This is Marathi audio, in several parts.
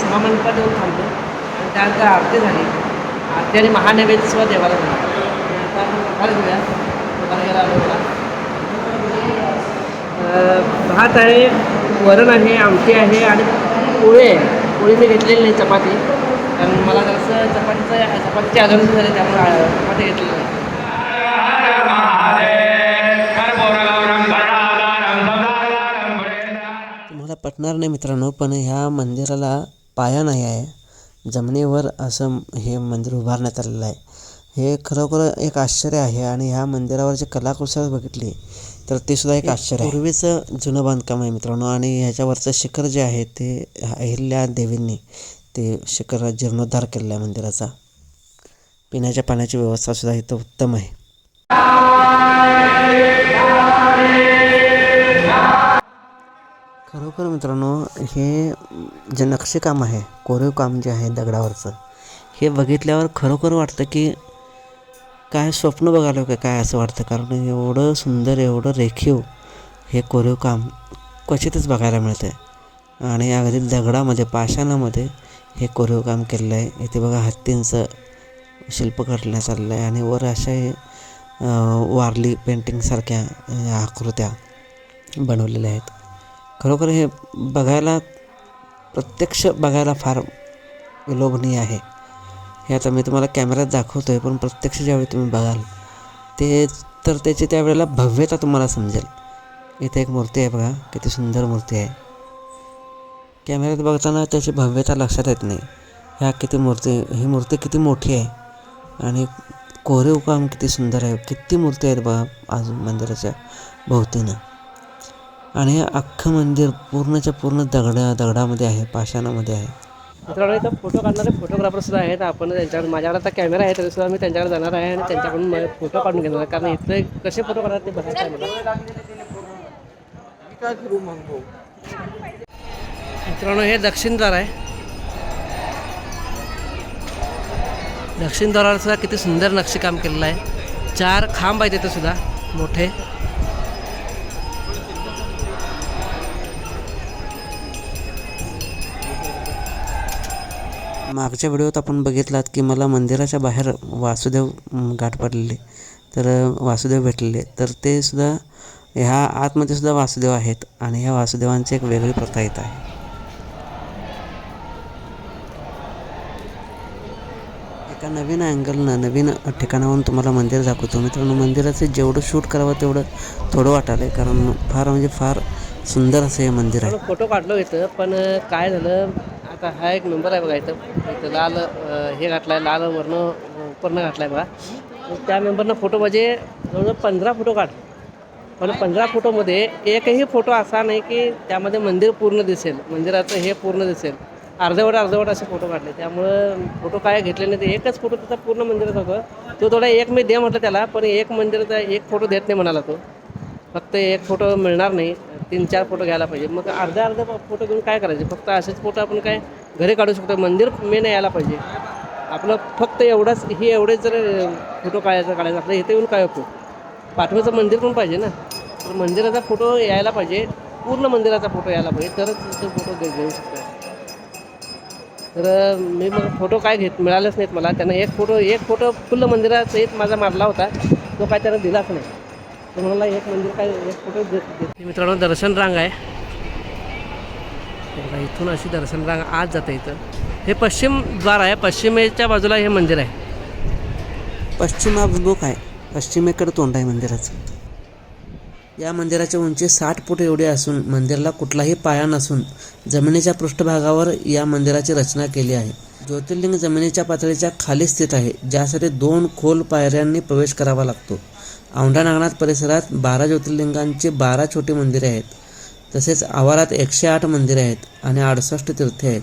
सहा होते देऊन थांबलो. आणि त्यानंतर आरती झाली. आरती आणि महानैवेद्य सुद्धा देवाला झाला. आणि घेऊया. घ्यायला आलो मला भात आहे वरण आहे आमटी आहे आणि पोळी आहे. पोळी मी घेतलेली नाही चपाती. कारण मला जसं चपातीचं चपातीची आजारी झाली त्यामुळे चपाती घेतलेली नाही. तुम्हाला पटणार नाही मित्रांनो पण ह्या मंदिराला पाया नाही आहे. जमिनीवर असं हे मंदिर उभारण्यात आलेलं आहे. हे खरोखर एक आश्चर्य आहे आणि ह्या मंदिरावर जे कलाकुसर बघितली तर ते सुद्धा एक आश्चर्य आहे. पूर्वीचं जुनं बांधकाम आहे मित्रांनो आणि ह्याच्यावरचं शिखर जे आहे ते अहिल्या देवींनी ते शिखर जीर्णोद्धार केलेला आहे मंदिराचा. पिण्याच्या पाण्याची व्यवस्था सुद्धा इथं उत्तम आहे. खरोखर मित्रांनो हे जे नक्षीकाम आहे कोरीव काम जे आहे दगडावरचं हे बघितल्यावर खरोखर वाटतं की काय स्वप्न बघायला का? काय असं वाटतं? कारण एवढं सुंदर एवढं रेखीव हे कोरीव काम क्वचितच बघायला मिळतं आहे आणि अगदी दगडामध्ये पाषाणामध्ये हे कोरीव काम केलेलं आहे. इथे बघा हत्तींचं शिल्प करण्यात आलेलं आहे आणि वर अशा हे, वारली पेंटिंगसारख्या आकृत्या बनवलेल्या आहेत. खरोखर हे बघायला प्रत्यक्ष बघायला फार विलोभनीय आहे. हे आता मी तुम्हाला कॅमेऱ्यात दाखवतो आहे पण प्रत्यक्ष ज्यावेळी तुम्ही बघाल ते तर त्याची त्यावेळेला भव्यता तुम्हाला समजेल. इथे एक मूर्ती आहे बघा किती सुंदर मूर्ती आहे. कॅमेऱ्यात बघताना त्याची भव्यता लक्षात येत नाही. ह्या किती मूर्ती ही मूर्ती किती मोठी आहे. आणि कोरीव काम किती सुंदर आहे. किती मूर्ती आहेत बघा अजून मंदिराच्या भोवतीनं. आणि हे अख्खं मंदिर पूर्णच्या पूर्ण दगडा दगडामध्ये आहे पाषाणामध्ये आहे. मित्रांनो इथं फोटो काढणारे फोटोग्राफर सुद्धा आहेत. आपण त्यांच्याकडे माझ्याकडे आता कॅमेरा आहे तरी सुद्धा मी त्यांच्याकडे जाणार आहे आणि त्यांच्याकडून मला फोटो काढून घेणार आहे. कारण इथले कसे फोटो काढतात ते बघायचं आहे मला. मित्रांनो हे दक्षिणद्वार आहे. दक्षिणद्वारावर सुद्धा किती सुंदर नक्षीकाम केलेलं आहे. चार खांब आहेत इथे सुद्धा मोठे. मागच्या व्हिडिओत आपण बघितलात की मला मंदिराच्या बाहेर वासुदेव गाठ पडलेले. तर वासुदेव भेटलेले. तर ते सुद्धा ह्या आतमध्ये सुद्धा वासुदेव आहेत आणि ह्या वासुदेवांची एक वेगळी प्रथा येत आहे. एका नवीन अँगलनं नवीन ठिकाणावरून तुम्हाला मंदिर दाखवतो. मित्रांनो मंदिराचं जेवढं शूट करावं तेवढं थोडं वाटायला आहे कारण फार म्हणजे फार सुंदर असं हे मंदिर आहे. फोटो काढलो इथं पण काय झालं आता हा एक नंबर आहे बघा इथं. इथं लाल हे घातला आहे लाल वर्ण उपर्ण घातला आहे बघा. मग त्या मेंबरनं फोटो म्हणजे जवळजवळ पंधरा फोटो काढ. पण पंधरा फोटोमध्ये एकही फोटो असा नाही की त्यामध्ये मंदिर पूर्ण दिसेल. मंदिराचं हे पूर्ण दिसेल. अर्धवट अर्धवट असे फोटो काढले. त्यामुळं फोटो काय घेतले नाही ते एकच फोटो त्याचा पूर्ण मंदिराचा होतं. तो थोडा एक मी दे म्हटलं त्याला पण एक मंदिराचा एक फोटो देत नाही म्हणाला तो. फक्त एक फोटो मिळणार नाही तीन चार फोटो घ्यायला पाहिजे. मग अर्धा अर्धा फोटो घेऊन काय करायचे? फक्त असेच फोटो आपण काय घरी काढू शकतो. मंदिर मेन यायला पाहिजे. आपलं फक्त एवढाच हे एवढेच जर फोटो काढायचं काढायचं आपलं इथे येऊन काय होतो पाठवायचं मंदिर पण पाहिजे ना. तर मंदिराचा फोटो यायला पाहिजे. पूर्ण मंदिराचा फोटो यायला पाहिजे. तरच तो फोटो घेऊ शकतो तर मी मग फोटो काय घेत मिळालेच नाहीत मला. त्यानं एक फोटो एक फोटो फुल्ल मंदिराचा एक माझा मारला होता. तो काय त्यानं दिलाच नाही. तर मला एक मंदिर काय एक फोटो देत मित्रांनो दर्शन रांग आहे. इथून अशी दर्शन रांग आज जाते इथं. हे पश्चिम द्वार आहे. पश्चिमेच्या बाजूला हे मंदिर आहे. पश्चिमाभिमुख आहे. पश्चिमेकडे तोंड आहे मंदिराचं. या मंदिराची उंची साठ फूट एवढी असून मंदिराला कुठलाही पाया नसून जमिनीच्या पृष्ठभागावर या मंदिराची रचना केली आहे. ज्योतिर्लिंग जमिनीच्या पातळीच्या खाली स्थित आहे ज्यासाठी दोन खोल पायऱ्यांनी प्रवेश करावा लागतो. औंढा नागनाथ परिसरात बारा ज्योतिर्लिंगांची बारा छोटी मंदिरे आहेत. तसेच आवारात एकशे आठ मंदिरे आहेत आणि अडुसष्ट तीर्थे आहेत.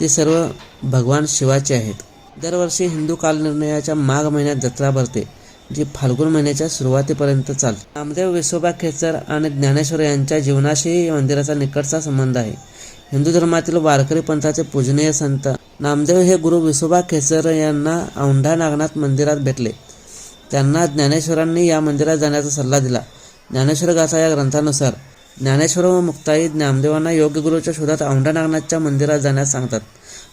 ती सर्व भगवान शिवाची आहेत. दरवर्षी हिंदू कालनिर्णयाच्या माघ महिन्यात जत्रा भरते जी फाल्गुन महिन्याच्या सुरुवातीपर्यंत चालते. नामदेव विसोबा खेचर आणि ज्ञानेश्वर यांच्या जीवनाशी मंदिराचा निकटचा संबंध आहे. हिंदू धर्मातील वारकरी पंथाचे पूजनीय संत नामदेव हे गुरु विसोबा खेचर यांना औंढा नागनाथ मंदिरात भेटले. त्यांना ज्ञानेश्वरांनी या मंदिरात जाण्याचा सल्ला दिला. ज्ञानेश्वर गाथा या ग्रंथानुसार ज्ञानेश्वर व मुक्ताई नामदेवांना योग्य गुरुच्या शोधात औंढा नागनाथच्या मंदिरात जाण्यास सांगतात.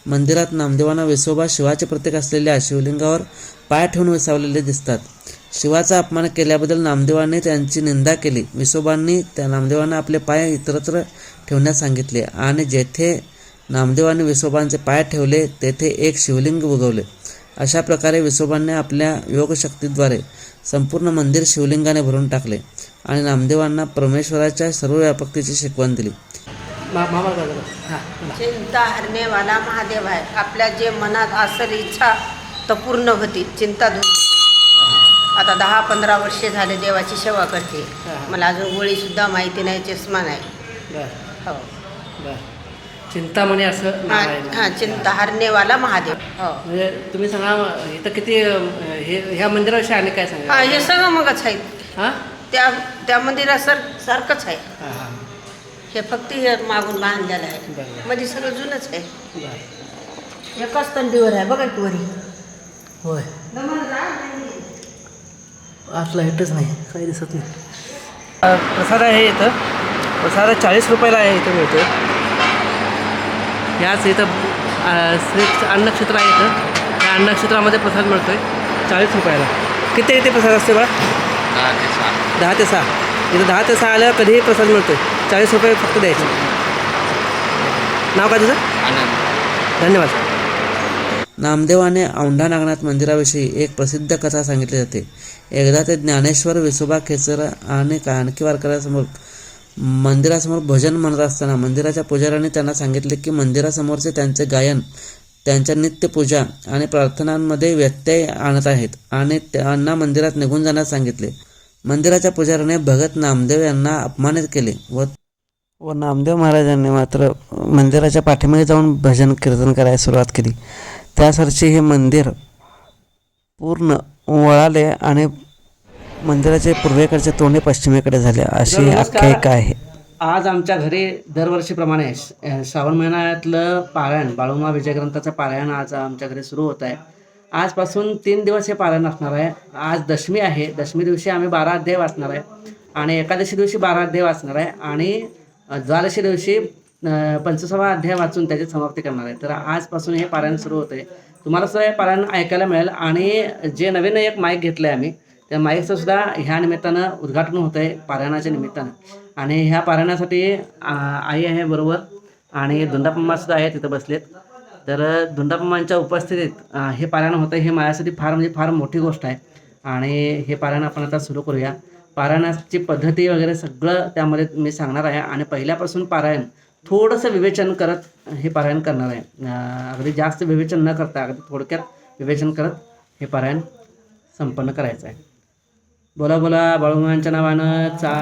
मंदिरात नामदेवांना विसोबा शिवाचे प्रतीक असलेल्या शिवलिंगावर पाय ठेवून विसावलेले दिसतात. शिवाचा अपमान केल्याबद्दल नामदेवांनी त्यांची निंदा केली. विसोबांनी त्या नामदेवांना आपले पाय इतरत्र ठेवण्यास सांगितले आणि जेथे नामदेवांनी विसोबांचे पाय ठेवले तेथे एक शिवलिंग उगवले. अशा प्रकारे विसोबांनी आपल्या योगशक्तीद्वारे संपूर्ण मंदिर शिवलिंगाने भरून टाकले आणि नामदेवांना परमेश्वराच्या सर्व व्यापकतेची शिकवण दिली. हां. चिंता हरनेवाला महादेव आहे आपल्या जे मनात असेल इच्छा तर पूर्ण होती चिंता दूर आता दहा पंधरा वर्षे झाले देवाची सेवा करते. मला अजून गोळीसुद्धा माहिती नाही चष्मा नाही. बरं. हो. बरं. चिंतामणी असं नाव हा आहे. हा, चिंता हरनेवाला महादेव. हो. म्हणजे तुम्ही सांगा इथं किती हे ह्या मंदिराविषयी आणि काय हा सांगा? हे सगळं मगच आहे हां? त्या त्या मंदिरासर सारखंच आहे. हां हां. हे फक्त हे मागून बांधलेलं आहे. मध्ये सगळं जुनच आहे. बरं. एकाच तंडीवर आहे बघा की वरी. होय. आत लाईटच नाही काही दिसत नाही. प्रसाद आहे इथं. प्रसाद चाळीस रुपयाला आहे इथं मिळतो याच इथं श्री अन्नक्षेत्र आहे इथं. त्या अन्नक्षेत्रामध्ये प्रसाद मिळतो आहे चाळीस रुपयाला. किती किती प्रसाद असते बा दहा ते सहा. इथं दहा ते सहा आल्यावर कधीही प्रसाद मिळतो आहे चाळीस रुपये फक्त द्यायचे. नाव काय तुझं? धन्यवाद. नामदेवाने औंढा नागनाथ मंदिराविषयी एक प्रसिद्ध कथा सांगितली जाते. एकदा ते ज्ञानेश्वर विसोबा खेचर आणि कानकी वारकऱ्यासमोर मंदिरासमोर भजन म्हणत असताना मंदिराच्या पुजाऱ्याने त्यांना सांगितले की मंदिरासमोरचे त्यांचे गायन त्यांच्या नित्यपूजा आणि प्रार्थनांमध्ये व्यत्यय आणत आहेत आणि त्यांना मंदिरात निघून जाण्यास सांगितले. मंदिराच्या पुजाऱ्याने भगत नामदेव यांना अपमानित केले व व नामदेव महाराजांनी मात्र मंदिराच्या पाठीमागे जाऊन भजन कीर्तन करायला सुरुवात केली. त्यासरशी हे मंदिर पूर्ण वळाले आणि मंदिराचे पूर्वेकडचे तोंडे पश्चिमेकडे झाले अशी. आख्यायिका आहे. आज आमच्या घरी दरवर्षीप्रमाणे श्रावण महिन्यातलं पारायण बाळूमा विजय ग्रंथाचं पारायण आज आमच्या घरी सुरू होत आहे. आजपासून तीन दिवस हे पारायण असणार आहे. आज दशमी आहे. दशमी दिवशी आम्ही बारा अध्याय वाचणार आहे. आणि एकादशी दिवशी बारा अध्याय वाचणार आहे. आणि द्वादशी दिवशी पंचसवा अध्याय वाचून त्याची समाप्ती करणार आहे. तर आजपासून हे पारायण सुरू होते तुम्हाला सुद्धा हे पारायण ऐकायला मिळेल. आणि जे नवीन एक माईक घेतलं आहे आम्ही त्या माईकचंसुद्धा ह्या निमित्तानं उद्घाटन होतं आहे पारायणाच्या निमित्तानं. आणि ह्या पारायणासाठी आई आहे बरोबर आणि धुंडापम्मासुद्धा आहे तिथं बसलेत. तर धुंडापम्मांच्या उपस्थितीत हे पारायण होतं हे माझ्यासाठी फार म्हणजे फार मोठी गोष्ट आहे. आणि हे पारायण आपण आता सुरू करूया. पारायणाची पद्धती वगैरे सगळं त्यामध्ये मी सांगणार आहे. आणि पहिल्यापासून पारायण थोडंसं विवेचन करत हे पारायण करणार आहे. अगदी जास्त विवेचन न करता अगदी थोडक्यात विवेचन करत हे पारायण संपन्न करायचं आहे. बोला बोला बाळूमांच्या नावानं चा